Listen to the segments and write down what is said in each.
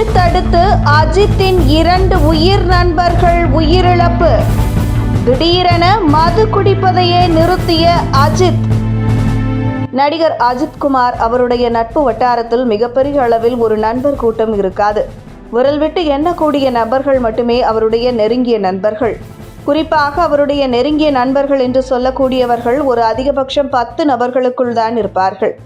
அடுத்தடுத்து அஜித்தின் இரண்டு உயிர் நண்பர்கள் உயிரிழப்பு. திடீரென மது குடிப்பதையே நிறுத்திய அஜித். நடிகர் அஜித் குமார் அவருடைய நட்பு வட்டாரத்தில் மிகப்பெரிய அளவில் ஒரு நண்பர் கூட்டம் இருக்காது. விரல் விட்டு எண்ணக்கூடிய நபர்கள் மட்டுமே அவருடைய நெருங்கிய நண்பர்கள். குறிப்பாக அவருடைய நெருங்கிய நண்பர்கள் என்று சொல்லக்கூடியவர்கள் ஒரு அதிகபட்சம் பத்து நபர்களுக்குள் தான் இருப்பார்கள்.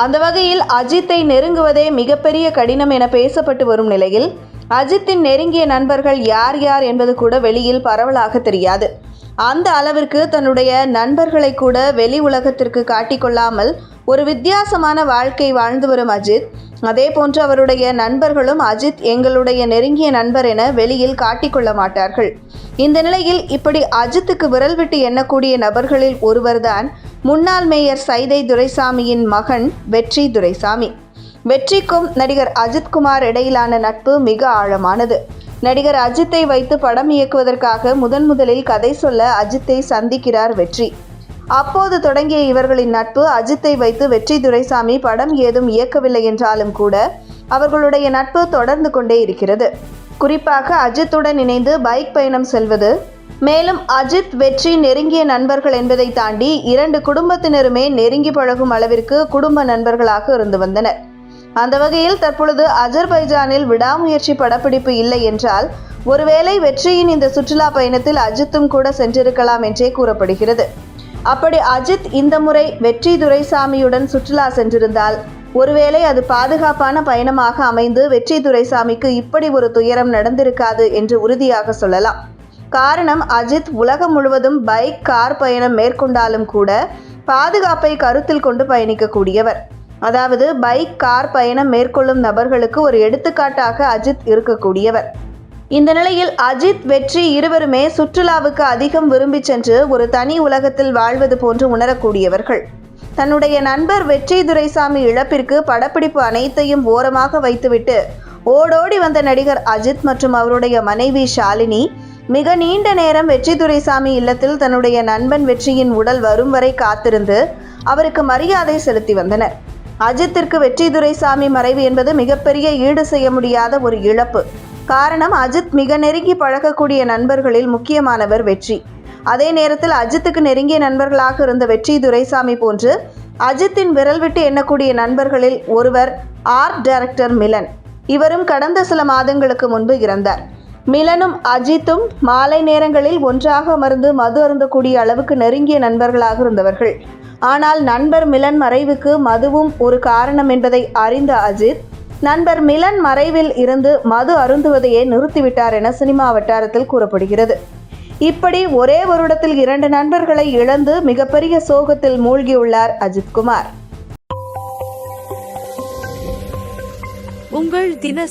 அந்த வகையில் அஜித்தை நெருங்குவதே மிகப்பெரிய கடினம் என பேசப்பட்டு வரும் நிலையில் அஜித்தின் நெருங்கிய நண்பர்கள் யார் யார் என்பது கூட வெளியில் பரவலாக தெரியாது. அந்த அளவிற்கு தன்னுடைய நண்பர்களை கூட வெளி உலகத்திற்கு காட்டிக்கொள்ளாமல் ஒரு வித்தியாசமான வாழ்க்கை வாழ்ந்து வரும் அஜித். அதே போன்று அவருடைய நண்பர்களும் அஜித் எங்களுடைய நெருங்கிய நண்பர் என வெளியில் காட்டிக்கொள்ள மாட்டார்கள். இந்த நிலையில் இப்படி அஜித்துக்கு விரல் விட்டு எண்ணக்கூடிய நபர்களில் ஒருவர்தான் முன்னாள் மேயர் சைதை துரைசாமியின் மகன் வெற்றி துரைசாமி. வெற்றிக்கும் நடிகர் அஜித்குமார் இடையிலான நட்பு மிக ஆழமானது. நடிகர் அஜித்தை வைத்து படம் இயக்குவதற்காக முதன் முதலில் கதை சொல்ல அஜித்தை சந்திக்கிறார் வெற்றி. அப்போது தொடங்கிய இவர்களின் நட்பு அஜித்தை வைத்து வெற்றி துரைசாமி படம் ஏதும் இயக்கவில்லை என்றாலும் கூட அவர்களுடைய நட்பு தொடர்ந்து கொண்டே இருக்கிறது. குறிப்பாக அஜித்துடன் இணைந்து பைக் பயணம் செல்வது மேலும் அஜித் வெற்றி நெருங்கிய நண்பர்கள் என்பதை தாண்டி இரண்டு குடும்பத்தினருமே நெருங்கி பழகும் அளவிற்கு குடும்ப நண்பர்களாக இருந்து வந்தனர். அந்த வகையில் தற்பொழுது அஜர்பைஜானில் விடாமுயற்சி படப்பிடிப்பு இல்லை என்றால் ஒருவேளை வெற்றியின் இந்த சுற்றுலா பயணத்தில் அஜித்தும் கூட சென்றிருக்கலாம் என்றே கூறப்படுகிறது. அப்படி அஜித் இந்த முறை வெற்றி துரைசாமியுடன் சுற்றுலா சென்றிருந்தால் ஒருவேளை அது பாதுகாப்பான பயணமாக அமைந்து வெற்றி துரைசாமிக்கு இப்படி ஒரு துயரம் நடந்திருக்காது என்று உறுதியாக சொல்லலாம். காரணம் அஜித் உலகம் முழுவதும் பைக் கார் பயணம் மேற்கொண்டாலும் கூட பாதுகாப்பை கருத்தில் கொண்டு பயணிக்கக்கூடியவர். அதாவது பைக் கார் பயணம் மேற்கொள்ளும் நபர்களுக்கு ஒரு எடுத்துக்காட்டாக அஜித் இருக்கக்கூடியவர். இந்த நிலையில் அஜித் வெற்றி இருவருமே சுற்றுலாவுக்கு அதிகம் விரும்பி சென்று ஒரு தனி உலகத்தில் வாழ்வது போன்று உணரக்கூடியவர்கள். தன்னுடைய நண்பர் வெற்றி துரைசாமி இழப்பிற்கு படப்பிடிப்பு அனைத்தையும் ஓரமாக வைத்துவிட்டு ஓடோடி வந்த நடிகர் அஜித் மற்றும் அவருடைய மனைவி ஷாலினி மிக நீண்ட நேரம் வெற்றி துரைசாமி இல்லத்தில் தன்னுடைய நண்பன் வெற்றியின் உடல் வரும் வரை காத்திருந்து அவருக்கு மரியாதை செலுத்தி வந்தனர். அஜித்திற்கு வெற்றி துரைசாமி மறைவு என்பது மிகப்பெரிய ஈடு செய்ய முடியாத ஒரு இழப்பு. காரணம் அஜித் மிக நெருங்கி பழகக்கூடிய நண்பர்களில் முக்கியமானவர் வெற்றி. அதே நேரத்தில் அஜித்துக்கு நெருங்கிய நண்பர்களாக இருந்த வெற்றி துரைசாமி போன்று அஜித்தின் விரல் விட்டு எண்ணக்கூடிய நண்பர்களில் ஒருவர் ஆர்ட் டைரக்டர் மிலன். இவரும் கடந்த சில மாதங்களுக்கு முன்பு இறந்தார். மிலனும் அஜித்தும் மாலை நேரங்களில் ஒன்றாக அமர்ந்து மது அருந்தக்கூடிய அளவுக்கு நெருங்கிய நண்பர்களாக இருந்தவர்கள். ஆனால் நண்பர் மிலன் மறைவுக்கு மதுவும் ஒரு காரணம் என்பதை அறிந்த அஜித் நண்பர் மிலன் மறைவில் இருந்து மது அருந்துவதையே நிறுத்திவிட்டார் என சினிமா வட்டாரத்தில் கூறப்படுகிறது. இப்படி ஒரே வருடத்தில் இரண்டு நண்பர்களை இழந்து மிகப்பெரிய சோகத்தில் மூழ்கியுள்ளார் அஜித்குமார். உங்கள் தின